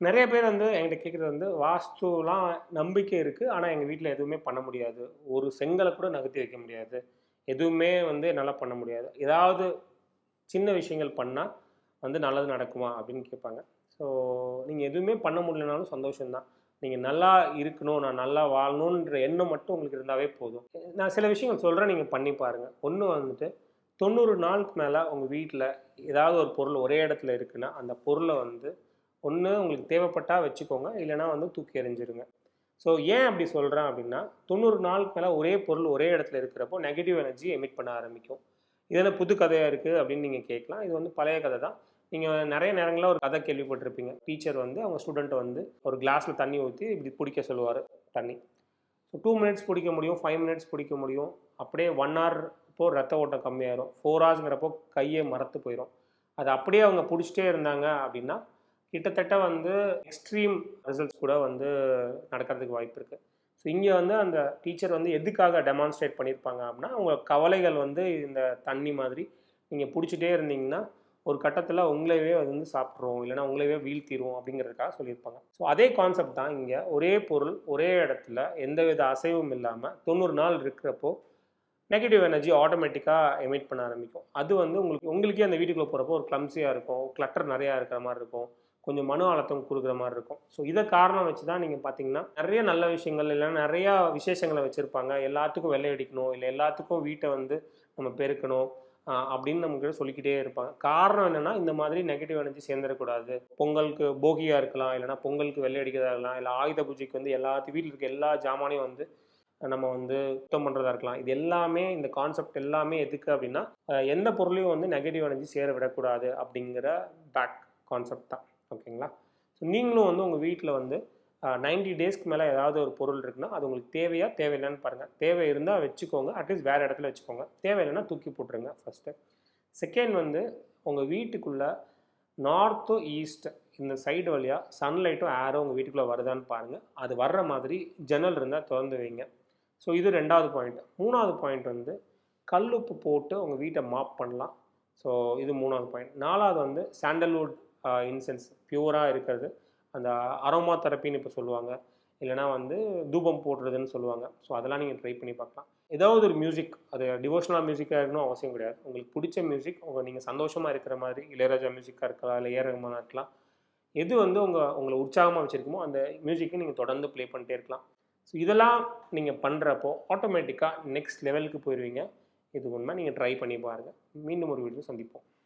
நிறைய பேர் வந்து என்கிட்ட கேட்குறது வந்து வாஸ்துலாம் நம்பிக்கை இருக்குது ஆனால் எங்கள் வீட்டில் எதுவுமே பண்ண முடியாது. ஒரு செங்கலை கூட நகர்த்தி வைக்க முடியாது. எதுவுமே வந்து என்னால் பண்ண முடியாது. ஏதாவது சின்ன விஷயங்கள் பண்ணால் வந்து நல்லது நடக்குமா? அப்படின்னு கேட்பாங்க. ஸோ நீங்கள் எதுவுமே பண்ண முடியலனாலும் சந்தோஷம்தான். நீங்கள் நல்லா இருக்கணும் நான் நல்லா வாழணுன்ற எண்ணம் மட்டும் உங்களுக்கு இருந்தாவே போதும். நான் சில விஷயங்கள் சொல்கிறேன் நீங்கள் பண்ணி பாருங்கள் ஒன்று வந்துட்டு தொண்ணூறு நாளுக்கு மேலே உங்கள் வீட்டில் ஏதாவது ஒரு பொருள் ஒரே இடத்துல இருக்குன்னா அந்த பொருளை வந்து ஒன்று உங்களுக்கு தேவைப்பட்டால் வச்சுக்கோங்க இல்லைனா வந்து தூக்கி எறிஞ்சிருங்க. ஸோ ஏன் அப்படி சொல்கிறேன் அப்படின்னா தொண்ணூறு நாளுக்கு மேலே ஒரே பொருள் ஒரே இடத்துல இருக்கிறப்போ நெகட்டிவ் எனர்ஜி எமிட் பண்ண ஆரம்பிக்கும். இது என்ன புது கதையாக இருக்குது அப்படின்னு நீங்கள் கேட்கலாம். இது வந்து பழைய கதை தான். நீங்கள் நிறைய நேரங்களில் ஒரு கதை கேள்விப்பட்டிருப்பீங்க. டீச்சர் வந்து அவங்க ஸ்டூடெண்ட்டை வந்து ஒரு கிளாஸில் தண்ணி ஊற்றி இப்படி பிடிக்க சொல்லுவார் தண்ணி. ஸோ டூ மினிட்ஸ் பிடிக்க முடியும் ஃபைவ் மினிட்ஸ் பிடிக்க முடியும். அப்படியே ஒன் ஹவர் இப்போ ரத்த ஓட்டம் கம்மியாயிரும். ஃபோர் ஹவர்ஸ்ங்கிறப்போ கையே மறத்து போயிடும் அது அப்படியே அவங்க பிடிச்சிட்டே இருந்தாங்க அப்படின்னா கிட்டத்தட்ட வந்து எக்ஸ்ட்ரீம் ரிசல்ட்ஸ் கூட வந்து நடக்கிறதுக்கு வாய்ப்பு இருக்குது ஸோ இங்கே வந்து அந்த டீச்சர் வந்து எதுக்காக டெமான்ஸ்ட்ரேட் பண்ணியிருப்பாங்க அப்படின்னா அவங்க கவலைகள் வந்து இந்த தண்ணி மாதிரி நீங்கள் பிடிச்சிட்டே இருந்தீங்கன்னா ஒரு கட்டத்தில் உங்களையவே அது வந்து சாப்பிட்ருவோம் இல்லைனா உங்களையே வீழ்த்திடுவோம் அப்படிங்கிறதுக்காக சொல்லியிருப்பாங்க. ஸோ அதே கான்செப்ட் தான் இங்கே ஒரே பொருள் ஒரே இடத்துல எந்தவித அசைவும் இல்லாமல் தொண்ணூறு நாள் இருக்கிறப்போ நெகட்டிவ் எனர்ஜி ஆட்டோமேட்டிக்காக எமிட் பண்ண ஆரம்பிக்கும். அது வந்து உங்களுக்கு உங்களுக்கே அந்த வீட்டுக்குள்ளே போகிறப்போ ஒரு கிளம்ஸியாக இருக்கும் கிளட்டர் நிறையா இருக்கிற மாதிரி இருக்கும். கொஞ்சம் மன அழுத்தம் கொடுக்குற மாதிரி இருக்கும். ஸோ இதை காரணம் வச்சு தான் நீங்கள் பார்த்தீங்கன்னா நிறைய நல்ல விஷயங்கள் இல்லைன்னா நிறையா விசேஷங்களை வச்சுருப்பாங்க. எல்லாத்துக்கும் வெள்ளை அடிக்கணும் இல்லை எல்லாத்துக்கும் வீட்டை வந்து நம்ம பெருக்கணும் அப்படின்னு நமக்கு சொல்லிக்கிட்டே இருப்பாங்க. காரணம் என்னென்னா இந்த மாதிரி நெகட்டிவ் எனர்ஜி சேர்ந்துடக்கூடாது. பொங்கலுக்கு போகியாக இருக்கலாம் இல்லைனா பொங்கலுக்கு வெள்ளை அடிக்கிறதா இருக்கலாம் இல்லை ஆயுத பூஜைக்கு வந்து எல்லாத்து வீட்டில் இருக்க எல்லா ஜாமானையும் வந்து நம்ம வந்து சுத்தம் பண்ணுறதா இருக்கலாம். இது எல்லாமே இந்த கான்செப்ட் எல்லாமே எதுக்கு அப்படின்னா எந்த பொருளையும் வந்து நெகட்டிவ் எனர்ஜி சேர விடக்கூடாது அப்படிங்கிற பேக் கான்செப்ட் தான். ஓகேங்களா? ஸோ நீங்களும் வந்து உங்கள் வீட்டில் வந்து நைன்டி டேஸ்க்கு மேலே ஏதாவது ஒரு பொருள் இருக்குன்னா அது உங்களுக்கு தேவையா தேவையில்லைன்னு பாருங்கள் தேவை இருந்தால் வச்சுக்கோங்க. அட்லீஸ்ட் வேறு இடத்துல வச்சுக்கோங்க. தேவையில்லைன்னா தூக்கி போட்டுருங்க ஃபஸ்ட்டு செகண்ட் வந்து உங்கள் வீட்டுக்குள்ளே நார்த்து ஈஸ்ட் இந்த சைடு வழியாக சன்லைட்டும் ஏரும் உங்கள் வீட்டுக்குள்ளே வருதான்னு பாருங்கள் அது வர்ற மாதிரி ஜன்னல் இருந்தால் திறந்து வைங்க. ஸோ இது ரெண்டாவது பாயிண்ட் மூணாவது பாயிண்ட் வந்து கல்லுப்பு போட்டு உங்கள் வீட்டை மாப் பண்ணலாம். ஸோ இது மூணாவது பாயிண்ட் நாலாவது வந்து சாண்டல்வுட் இன்சென்ஸ் பியூராக இருக்கிறது. அந்த அரோமா தெரப்பின்னு இப்போ சொல்லுவாங்க. இல்லைனா வந்து தூபம் போடுறதுன்னு சொல்லுவாங்க. ஸோ அதெல்லாம் நீங்கள் ட்ரை பண்ணி பார்க்கலாம். ஏதாவது ஒரு மியூசிக் அது டிவோஷனல் மியூசிக்காக இருக்கணும் அவசியம் கிடையாது. உங்களுக்கு பிடிச்ச மியூசிக் உங்கள் நீங்கள் சந்தோஷமாக இருக்கிற மாதிரி இளையராஜா மியூசிக்காக இருக்கலாம் இல்லை ஏ இருக்கலாம். எது வந்து உங்கள் உங்களை உற்சாகமாக வச்சுருக்குமோ அந்த மியூசிக்கை நீங்கள் தொடர்ந்து ப்ளே பண்ணிட்டே இருக்கலாம். ஸோ இதெல்லாம் நீங்கள் பண்ணுறப்போ ஆட்டோமேட்டிக்காக நெக்ஸ்ட் லெவலுக்கு போயிடுவீங்க இது உண்மை. நீங்கள் ட்ரை பண்ணி பாருங்கள் மீண்டும் ஒரு வீடியோ சந்திப்போம்.